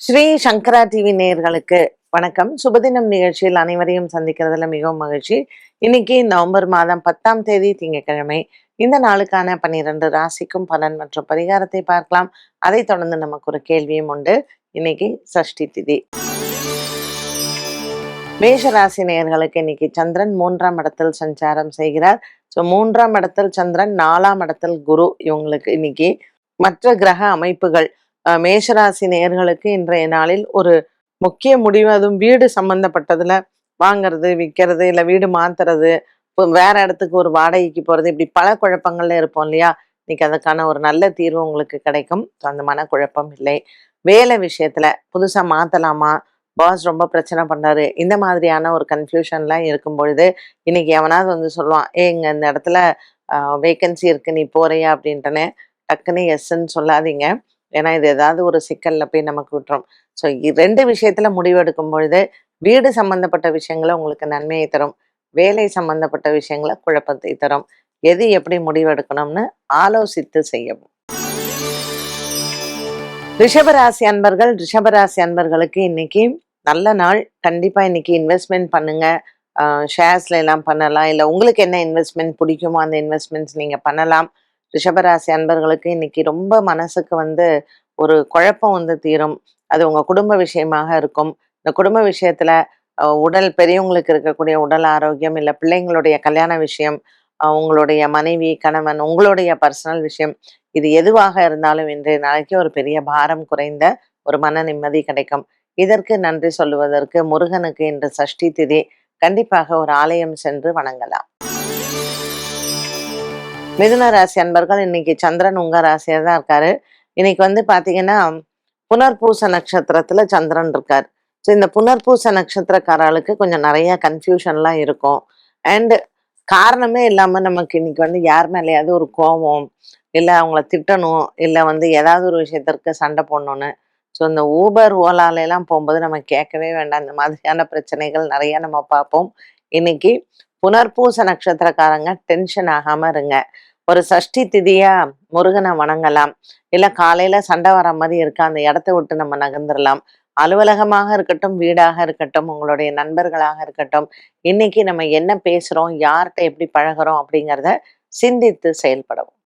ஸ்ரீ சங்கரா TV நேயர்களுக்கு வணக்கம். சுபதினம் நிகழ்ச்சியில் அனைவரையும் சந்திக்கிறதுல மிகவும் மகிழ்ச்சி. இன்னைக்கு நவம்பர் மாதம் பத்தாம் தேதி திங்கட்கிழமை. இந்த நாளுக்கான பன்னிரண்டு ராசிக்கும் பலன் மற்றும் பரிகாரத்தை பார்க்கலாம். அதைத் தொடர்ந்து நமக்கு ஒரு கேள்வியும் உண்டு. இன்னைக்கு சஷ்டி திதி. மேஷ ராசி நேயர்களுக்கு இன்னைக்கு சந்திரன் மூன்றாம் இடத்தில் சஞ்சாரம் செய்கிறார். ஸோ மூன்றாம் இடத்தில் சந்திரன் நாலாம் இடத்தில் குரு இவங்களுக்கு இன்னைக்கு மற்ற கிரக அமைப்புகள் மேஷராசி நேயர்களுக்கு இன்றைய நாளில் ஒரு முக்கிய முடிவு. அதுவும் வீடு சம்பந்தப்பட்டதுல வாங்குறது விற்கிறது இல்லை வீடு மாத்துறது இப்போ வேற இடத்துக்கு ஒரு வாடகைக்கு போறது இப்படி பல குழப்பங்கள்ல இருப்போம் இல்லையா? இன்னைக்கு அதுக்கான ஒரு நல்ல தீர்வு உங்களுக்கு கிடைக்கும். அந்த மனக்குழப்பம் இல்லை. வேலை விஷயத்துல புதுசா மாத்தலாமா? பாஸ் ரொம்ப பிரச்சனை பண்ணாரு. இந்த மாதிரியான ஒரு கன்ஃபியூஷன்லாம் இருக்கும் பொழுது இன்னைக்கு எவனாவது வந்து சொல்லுவான் ஏ இங்க இந்த இடத்துல வேகன்சி இருக்கு நீ போறியா? அப்படின்ட்டுன்னு டக்குன்னு எஸ்ன்னு சொல்லாதீங்க. ஏன்னா இது ஏதாவது ஒரு சிக்கல்ல போய் நமக்கு விட்டுரும் ஸோ ரெண்டு விஷயத்துல முடிவெடுக்கும் பொழுது வீடு சம்பந்தப்பட்ட விஷயங்களை உங்களுக்கு நன்மையை தரும். வேலை சம்பந்தப்பட்ட விஷயங்களை குழப்பத்தை தரும். எது எப்படி முடிவெடுக்கணும்னு ஆலோசித்து செய்யவும். ரிஷபராசி அன்பர்கள் ரிஷபராசி அன்பர்களுக்கு இன்னைக்கு நல்ல நாள். கண்டிப்பா இன்னைக்கு இன்வெஸ்ட்மெண்ட் பண்ணுங்க. ஷேர்ஸ்ல எல்லாம் பண்ணலாம். இல்லை உங்களுக்கு என்ன இன்வெஸ்ட்மெண்ட் பிடிக்குமோ அந்த இன்வெஸ்ட்மெண்ட்ஸ் நீங்க பண்ணலாம். ரிஷபராசி அன்பர்களுக்கு இன்னைக்கு ரொம்ப மனசுக்கு வந்து ஒரு குழப்பம் வந்து தீரும். அது உங்க குடும்ப விஷயமாக இருக்கும். இந்த குடும்ப விஷயத்துல உடல் பெரியவங்களுக்கு இருக்கக்கூடிய உடல் ஆரோக்கியம் இல்லை பிள்ளைங்களுடைய கல்யாண விஷயம் உங்களுடைய மனைவி கணவன் உங்களுடைய பர்சனல் விஷயம் இது எதுவாக இருந்தாலும் இன்றைய நாளைக்கு ஒரு பெரிய பாரம் குறைந்த ஒரு மன நிம்மதி கிடைக்கும். இதற்கு நன்றி சொல்லுவதற்கு முருகனுக்கு இன்று சஷ்டி திதி கண்டிப்பாக ஒரு ஆலயம் சென்று வணங்கலாம். மிதுன ராசி அன்பர்கள் இன்னைக்கு சந்திரன் உங்க ராசியா தான் இருக்காரு. இன்னைக்கு வந்து பாத்தீங்கன்னா புனர்பூச நட்சத்திரத்துல சந்திரன் இருக்கார். ஸோ இந்த புனர்பூச நட்சத்திரக்காரர்களுக்கு கொஞ்சம் நிறைய கன்ஃபியூஷன்லாம் இருக்கும். அண்ட் காரணமே இல்லாமல் நமக்கு இன்னைக்கு வந்து யார் மேலேயாவது ஒரு கோபம் இல்லை அவங்கள திட்டணும் இல்லை வந்து ஏதாவது ஒரு விஷயத்திற்கு சண்டை போடணும்னு. ஸோ இந்த ஊபர் ஓலால எல்லாம் போகும்போது நம்ம கேட்கவே வேண்டாம். இந்த மாதிரியான பிரச்சனைகள் நிறைய நம்ம பார்ப்போம். இன்னைக்கு புனர்பூச நட்சத்திரக்காரங்க டென்ஷன் ஆகாமல் இருங்க. ஒரு சஷ்டி திதியா முருகனை வணங்கலாம். இல்ல காலையில சண்டை வர மாதிரி இருக்க? அந்த இடத்த விட்டு நம்ம நகர்ந்துடலாம் அலுவலகமாக இருக்கட்டும் வீடாக இருக்கட்டும் உங்களுடைய நண்பர்களாக இருக்கட்டும் இன்னைக்கு நம்ம என்ன பேசுறோம் யார்கிட்ட எப்படி பழகுறோம் அப்படிங்கிறத சிந்தித்து செயல்படவும்.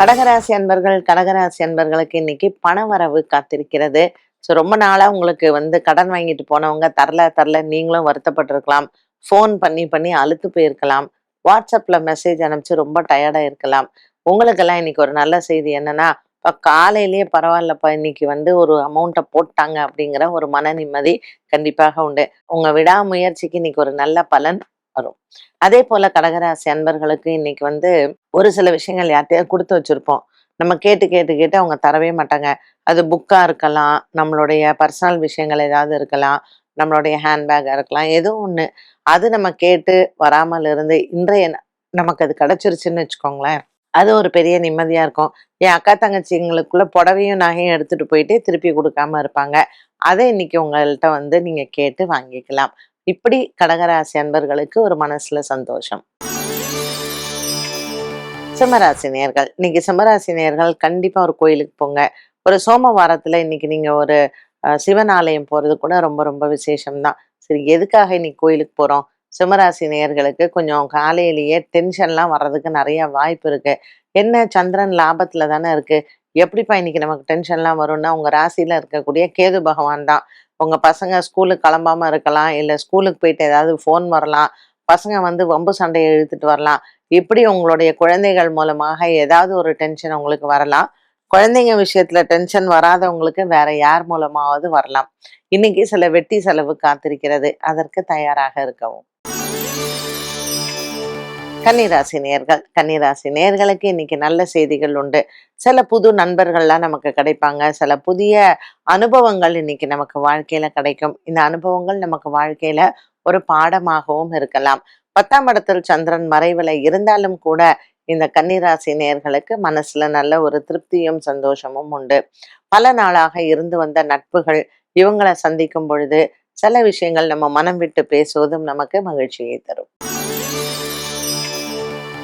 கடகராசி அன்பர்கள் கடகராசி அன்பர்களுக்கு இன்னைக்கு பணவரவு காத்திருக்கிறது. ஸோ ரொம்ப நாளா உங்களுக்கு வந்து கடன் வாங்கிட்டு போனவங்க தரல தரல நீங்களும் வருத்தப்பட்டிருக்கலாம். ஃபோன் பண்ணி பண்ணி அழுத்து போயிருக்கலாம். வாட்ஸ்அப்ல மெசேஜ் அனுப்பிச்சு ரொம்ப டயர்டா இருக்கலாம். உங்களுக்கெல்லாம் இன்னைக்கு ஒரு நல்ல செய்தி என்னன்னா இப்போ காலையிலேயே பரவாயில்லப்பா இன்னைக்கு வந்து ஒரு அமௌண்ட்டை போட்டாங்க அப்படிங்கிற ஒரு மன நிம்மதி கண்டிப்பாக உண்டு. உங்க விடாமுயற்சிக்கு இன்னைக்கு ஒரு நல்ல பலன் வரும். அதே போல கடகராசி அன்பர்களுக்கு இன்னைக்கு வந்து ஒரு சில விஷயங்கள் யார்கிட்டயாவது கொடுத்து வச்சிருப்போம். நம்ம கேட்டு கேட்டு கேட்டு அவங்க தரவே மாட்டாங்க. அது புக்கா இருக்கலாம் நம்மளுடைய பர்சனல் விஷயங்கள் ஏதாவது இருக்கலாம். நம்மளுடைய ஹேண்ட்பேக்கா இருக்கலாம் ஏதோ ஒன்று அது நம்ம கேட்டு வராமல் இருந்து இன்றைய நமக்கு அது கிடச்சிருச்சுன்னு வச்சுக்கோங்களேன். அது ஒரு பெரிய நிம்மதியாக இருக்கும். என் அக்கா தங்கச்சிங்களுக்குள்ள புடவையும் நகையும் எடுத்துகிட்டு போயிட்டு திருப்பி கொடுக்காம இருப்பாங்க. அதை இன்னைக்கு உங்கள்கிட்ட வந்து நீங்கள் கேட்டு வாங்கிக்கலாம். இப்படி கடகராசி அன்பர்களுக்கு ஒரு மனசுல சந்தோஷம். சிம்மராசி நேர்கள். இன்னைக்கு சிம்மராசி நேர்கள் கண்டிப்பாக ஒரு கோயிலுக்கு போங்க. ஒரு சோமவாரத்தில் இன்னைக்கு நீங்கள் ஒரு சிவன் ஆலயம் போறது கூட ரொம்ப ரொம்ப விசேஷம்தான். சரி எதுக்காக இன்னைக்கு கோயிலுக்கு போறோம்? சிம்மராசி நேயர்களுக்கு கொஞ்சம் காலையிலேயே டென்ஷன்லாம் வர்றதுக்கு நிறைய வாய்ப்பு இருக்கு. என்ன சந்திரன் லாபத்துல தானே இருக்கு? எப்படிப்பா இன்னைக்கு நமக்கு டென்ஷன்லாம் வரும்னா உங்க ராசியில இருக்கக்கூடிய கேது பகவான் தான். உங்க பசங்க ஸ்கூலுக்கு கிளம்பாம இருக்கலாம் இல்ல ஸ்கூலுக்கு போயிட்டு ஏதாவது ஃபோன் வரலாம் பசங்க வந்து வம்பு சண்டையை இழுத்துட்டு வரலாம். இப்படி உங்களுடைய குழந்தைகள் மூலமாக ஏதாவது ஒரு டென்ஷன் உங்களுக்கு வரலாம். குழந்தைங்க விஷயத்துல டென்ஷன் வராதவங்களுக்கு வேற யார் மூலமாவது வரலாம். இன்னைக்கு சில வெட்டி செலவு காத்திருக்கிறது. அதற்கு தயாராக இருக்கவும். கன்னிராசி நேர்கள். கன்னிராசி நேர்களுக்கு இன்னைக்கு நல்ல செய்திகள் உண்டு. சில புது நண்பர்கள்லாம் நமக்கு கிடைப்பாங்க. சில புதிய அனுபவங்கள் இன்னைக்கு நமக்கு வாழ்க்கையில கிடைக்கும். இந்த அனுபவங்கள் நமக்கு வாழ்க்கையில ஒரு பாடமாகவும் இருக்கலாம். பத்தாம் இடத்தில் சந்திரன் மறைவில் இருந்தாலும் கூட இந்த கன்னிராசி நேர்களுக்கு மனசுல நல்ல ஒரு திருப்தியும் சந்தோஷமும் உண்டு. பல நாளாக இருந்து வந்த நட்புகள் இவங்களை சந்திக்கும் பொழுது சில விஷயங்கள் நம்ம மனம் விட்டு பேசுவதும் நமக்கு மகிழ்ச்சியை தரும்.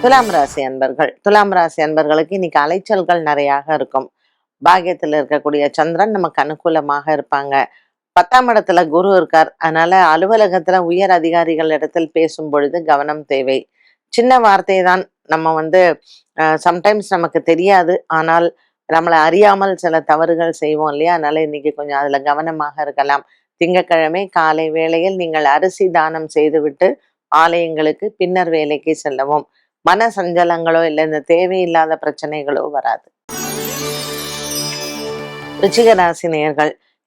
துலாம் ராசி அன்பர்கள் துலாம் ராசி அன்பர்களுக்கு இன்னைக்கு அலைச்சல்கள் நிறையாக இருக்கும். பாக்கியத்துல இருக்கக்கூடிய சந்திரன் நமக்கு அனுகூலமாக இருப்பாங்க. பத்தாம் இடத்துல குரு இருக்கார். அதனால அலுவலகத்துல உயர் அதிகாரிகள் இடத்தில் பேசும் பொழுது கவனம் தேவை. சின்ன வார்த்தை தான் நம்ம வந்து சம்டைம்ஸ் நமக்கு தெரியாது. ஆனால் நம்மளை அறியாமல் சில தவறுகள் செய்வோம் இல்லையா? அதனால இன்னைக்கு கொஞ்சம் அதுல கவனமாக இருக்கலாம். திங்கட்கிழமை காலை வேளையில் நீங்கள் அரிசி தானம் செய்துவிட்டு ஆலயங்களுக்கு பின்னர் வேலைக்கு செல்லவும். மன சஞ்சலங்களோ இல்லை இந்த தேவையில்லாத பிரச்சனைகளோ வராது. ரிச்சிக ராசி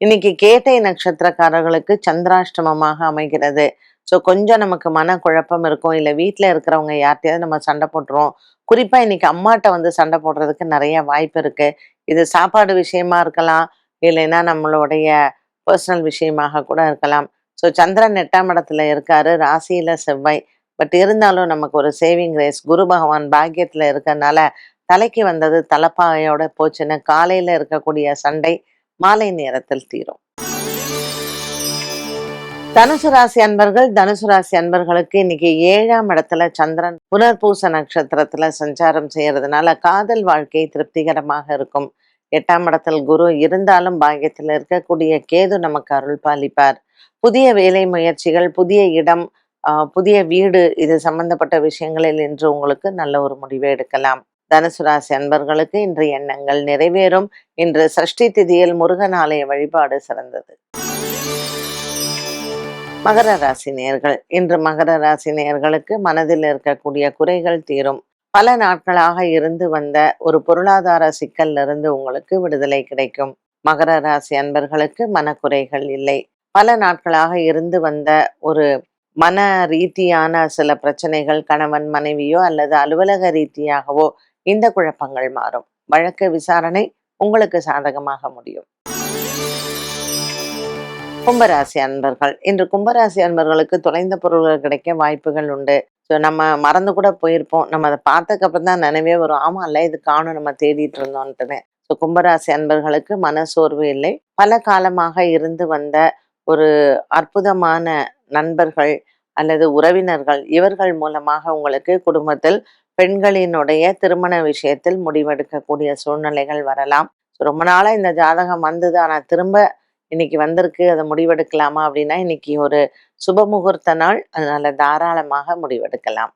இன்னைக்கு கேட்டை நட்சத்திரக்காரர்களுக்கு சந்திராஷ்டமமாக அமைகிறது. ஸோ கொஞ்சம் நமக்கு மன குழப்பம் இருக்கும். இல்லை வீட்டில் இருக்கிறவங்க யார்கிட்டயாவது நம்ம சண்டை போட்டுருவோம். குறிப்பாக இன்னைக்கு அம்மாட்ட வந்து சண்டை போடுறதுக்கு நிறைய வாய்ப்பு இருக்கு. இது சாப்பாடு விஷயமா இருக்கலாம். இல்லைன்னா நம்மளுடைய பர்சனல் விஷயமாக கூட இருக்கலாம். ஸோ சந்திரன் எட்டாம் இடத்துல இருக்காரு. ராசியில செவ்வாய். பட் இருந்தாலும் நமக்கு ஒரு சேவிங் ரேஸ் குரு பகவான் பாக்கியத்தில் இருக்கறனால தலைக்கு வந்தது தலப்பாயோட போச்சுன்னு காலையில இருக்கக்கூடிய சண்டை மாலை நேரத்தில் தீரும். தனுசு ராசி அன்பர்கள் தனுசு ராசி அன்பர்களுக்கு இன்னைக்கு ஏழாம் இடத்துல சந்திரன் புனர்பூச நட்சத்திரத்துல சஞ்சாரம் செய்யறதுனால காதல் வாழ்க்கை திருப்திகரமாக இருக்கும். எட்டாம் இடத்தில் குரு இருந்தாலும் பாகியத்தில் இருக்கக்கூடிய கேது நமக்கு அருள் பாலிப்பார். புதிய வேலை முயற்சிகள் புதிய இடம் ஆஹ் புதிய வீடு இது சம்பந்தப்பட்ட விஷயங்களில் இன்று உங்களுக்கு நல்ல ஒரு முடிவை எடுக்கலாம். தனுசு ராசி அன்பர்களுக்கு இன்று எண்ணங்கள் நிறைவேறும். இன்று சஷ்டி திதியில் முருகன் ஆலய வழிபாடு சிறந்தது. மகர ராசி நேர்கள். இன்று மகர ராசி நேர்களுக்கு மனதில் இருக்கக்கூடிய குறைகள் தீரும். பல நாட்களாக இருந்து வந்த ஒரு பொருளாதார சிக்கல்ல இருந்து உங்களுக்கு விடுதலை கிடைக்கும். மகர ராசி அன்பர்களுக்கு மனக்குறைகள் இல்லை. பல நாட்களாக இருந்து வந்த ஒரு மன ரீதியான சில பிரச்சனைகள் கணவன் மனைவியோ அல்லது அலுவலக ரீதியாகவோ இந்த குழப்பங்கள் மாறும். வழக்கு விசாரணை உங்களுக்கு சாதகமாக முடியும். கும்பராசி அன்பர்கள். இன்று கும்பராசி அன்பர்களுக்கு தொலைந்த பொருள்கள் கிடைக்க வாய்ப்புகள் உண்டு. ஸோ நம்ம மறந்து கூட போயிருப்போம். நம்ம அதை பார்த்ததுக்கப்புறம் தான் நினைவே வரும். ஆமா இல்ல இது காணும் நம்ம தேடிட்டு இருந்தோன்ட்டுன்னு. ஸோ கும்பராசி அன்பர்களுக்கு மனசோர்வு இல்லை. பல காலமாக இருந்து வந்த ஒரு அற்புதமான நண்பர்கள் அல்லது உறவினர்கள் இவர்கள் மூலமாக உங்களுக்கு குடும்பத்தில் பெண்களினுடைய திருமண விஷயத்தில் முடிவெடுக்கக்கூடிய சூழ்நிலைகள் வரலாம். ரொம்ப நாளா இந்த ஜாதகம் வந்தது. ஆனா திரும்ப இன்னைக்கு வந்திருக்கு. அதை முடிவெடுக்கலாமா அப்படின்னா இன்னைக்கு ஒரு சுப முகூர்த்த நாள். அதனால தாராளமாக முடிவெடுக்கலாம்.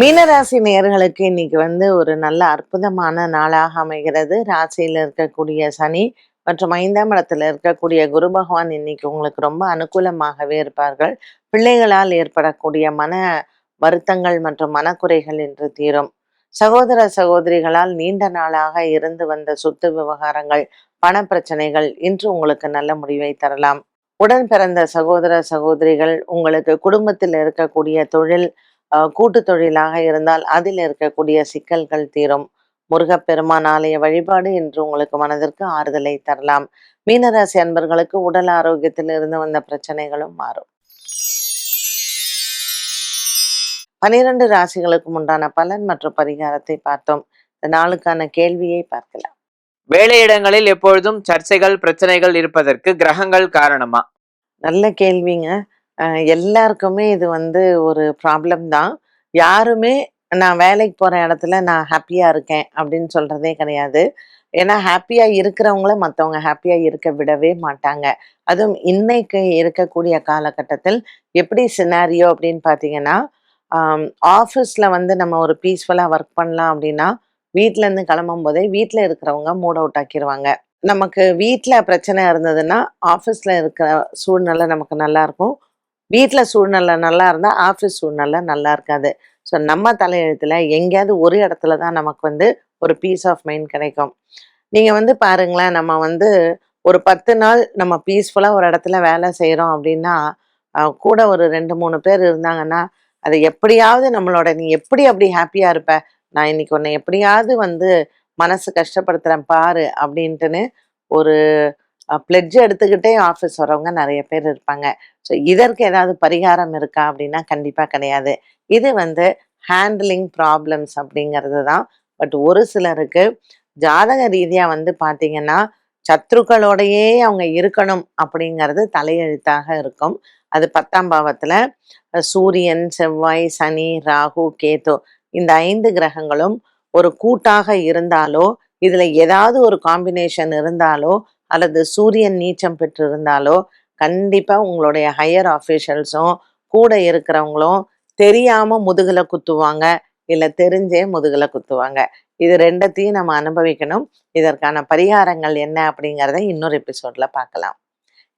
மீனராசி நேர்களுக்கு இன்னைக்கு வந்து ஒரு நல்ல அற்புதமான நாளாக அமைகிறது. ராசியில இருக்கக்கூடிய சனி மற்றும் ஐந்தாம் இடத்துல இருக்கக்கூடிய குரு பகவான் இன்னைக்கு உங்களுக்கு ரொம்ப அனுகூலமாகவே இருப்பார்கள். பிள்ளைகளால் ஏற்படக்கூடிய மன வருத்தங்கள் மற்றும் மனக்குறைகள் என்று தீரும். சகோதர சகோதரிகளால் நீண்ட நாளாக இருந்து வந்த சொத்து விவகாரங்கள் பண பிரச்சனைகள் இன்று உங்களுக்கு நல்ல முடிவை தரலாம். உடன் பிறந்த சகோதர சகோதரிகள் உங்களுக்கு குடும்பத்தில் இருக்கக்கூடிய தொழில் கூட்டு தொழிலாக இருந்தால் அதில் இருக்கக்கூடிய சிக்கல்கள் தீரும். முருகப்பெருமான் ஆலய வழிபாடு இன்று உங்களுக்கு மனதிற்கு ஆறுதலை தரலாம். மீனராசி அன்பர்களுக்கு உடல் ஆரோக்கியத்தில் இருந்து வந்த பிரச்சனைகளும் மாறும். பனிரெண்டு ராசிகளுக்கு உண்டான பலன் மற்றும் பரிகாரத்தை பார்த்தோம். இந்த நாளுக்கான கேள்வியை பார்க்கலாம். வேலையிடங்களில் எப்பொழுதும் சர்ச்சைகள் பிரச்சனைகள் இருப்பதற்கு கிரகங்கள் காரணமா? நல்ல கேள்விங்க. எல்லாருக்குமே இது வந்து ஒரு ப்ராப்ளம் தான். யாருமே நான் வேலைக்கு போற இடத்துல நான் ஹாப்பியா இருக்கேன் அப்படின்னு சொல்றதே கிடையாது. ஏன்னா ஹாப்பியா இருக்கிறவங்கள மற்றவங்க ஹாப்பியா இருக்க விடவே மாட்டாங்க. அதுவும் இன்னைக்கு இருக்கக்கூடிய காலகட்டத்தில் எப்படி சினாரியோ அப்படின்னு பார்த்தீங்கன்னா ஆஃபீஸில் வந்து நம்ம ஒரு பீஸ்ஃபுல்லாக ஒர்க் பண்ணலாம் அப்படின்னா வீட்டிலேருந்து கிளம்பும் போதே வீட்டில் இருக்கிறவங்க மூட் அவுட் ஆக்கிடுவாங்க நமக்கு வீட்டில் பிரச்சனை இருந்ததுன்னா ஆஃபீஸில் இருக்கிற சூழ்நிலை நமக்கு நல்லா இருக்கும். சூழ்நிலை நல்லா இருந்தால் ஆஃபீஸ் சூழ்நிலை நல்லா இருக்காது. ஸோ நம்ம தலையெழுத்தில் எங்கேயாவது ஒரு இடத்துல தான் நமக்கு வந்து ஒரு பீஸ் ஆஃப் மைண்ட் கிடைக்கும். நீங்கள் வந்து பாருங்களேன் நம்ம வந்து ஒரு பத்து நாள் நம்ம பீஸ்ஃபுல்லாக ஒரு இடத்துல வேலை செய்கிறோம் அப்படின்னா கூட ஒரு ரெண்டு மூணு பேர் இருந்தாங்கன்னா அதை எப்படியாவது நம்மளோட நீ எப்படி அப்படி ஹாப்பியா இருப்ப? நான் இன்னைக்கு உன்னை எப்படியாவது வந்து மனசு கஷ்டப்படுத்துறேன் பாரு அப்படின்ட்டுன்னு ஒரு பிளட்ஜ் எடுத்துக்கிட்டே ஆஃபீஸ் வரவங்க நிறைய பேர் இருப்பாங்க. ஸோ இதற்கு ஏதாவது பரிகாரம் இருக்கா அப்படின்னா கண்டிப்பாக கிடையாது. இது வந்து ஹேண்ட்லிங் ப்ராப்ளம்ஸ் அப்படிங்கிறது தான். பட் ஒரு சிலருக்கு ஜாதக ரீதியாக வந்து பார்த்தீங்கன்னா சத்ருக்களோடையே அவங்க இருக்கணும் அப்படிங்கிறது தலையெழுத்தாக இருக்கும். அது பத்தாம் பாவத்தில் சூரியன் செவ்வாய் சனி ராகு கேது இந்த ஐந்து கிரகங்களும் ஒரு கூட்டாக இருந்தாலோ இதுல ஏதாவது ஒரு காம்பினேஷன் இருந்தாலோ அல்லது சூரியன் நீச்சம் பெற்று இருந்தாலோ கண்டிப்பா உங்களுடைய ஹையர் ஆஃபீஷியல்ஸும் கூட இருக்கிறவங்களும் தெரியாம முதுகுல குத்துவாங்க இல்ல தெரிஞ்சே முதுகுல குத்துவாங்க. இது ரெண்டத்தையும் நம்ம அனுபவிக்கணும். இதற்கான பரிகாரங்கள் என்ன அப்படிங்கிறத இன்னொரு எபிசோட்ல பார்க்கலாம்.